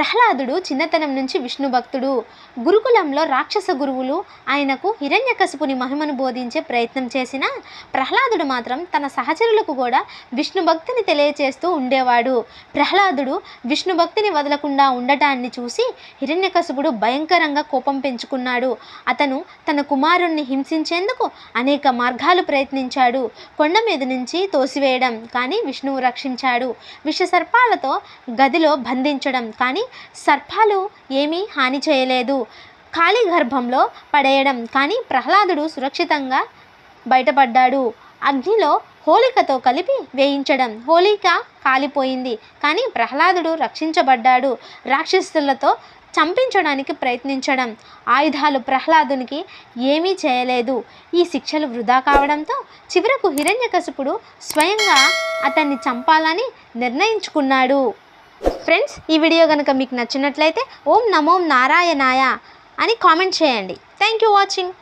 ప్రహ్లాదుడు చిన్నతనం నుంచి విష్ణు భక్తుడు. గురుకులంలో రాక్షస గురువులు ఆయనకు హిరణ్యకశిపుని మహిమను బోధించే ప్రయత్నం చేసినా ప్రహ్లాదుడు మాత్రం తన సహచరులకు కూడా విష్ణు భక్తిని తెలియచేస్తూ ఉండేవాడు. ప్రహ్లాదుడు విష్ణు భక్తిని వదలకుండా ఉండటాన్ని చూసి హిరణ్యకశిపుడు భయంకరంగా కోపం పెంచుకున్నాడు. అతను తన కుమారుణ్ణి హింసించేందుకు అనేక మార్గాలు ప్రయత్నించాడు. కొండ మీద నుంచి తోసివేయడం కానీ విష్ణువు రక్షించాడు. విషసర్పాలతో గదిలో బంధించడం కానీ సర్పాలు ఏమీ హాని చేయలేదు. ఖాళీ గర్భంలో పడేయడం కానీ ప్రహ్లాదుడు సురక్షితంగా బయటపడ్డాడు. అగ్నిలో హోలికతో కలిపి వేయించడం హోలిక కాలిపోయింది. కానీ ప్రహ్లాదుడు రక్షించబడ్డాడు. రాక్షసులతో చంపించడానికి ప్రయత్నించడం. ఆయుధాలు ప్రహ్లాదునికి ఏమీ చేయలేదు. ఈ శిక్షలు వృధా కావడంతో చివరకు హిరణ్యకశిపుడు స్వయంగా అతన్ని చంపాలని నిర్ణయించుకున్నాడు. ఫ్రెండ్స్ ఈ వీడియో కనుక మీకు నచ్చినట్లయితే ఓం నమో నారాయణాయ అని కామెంట్ చేయండి. Thank you watching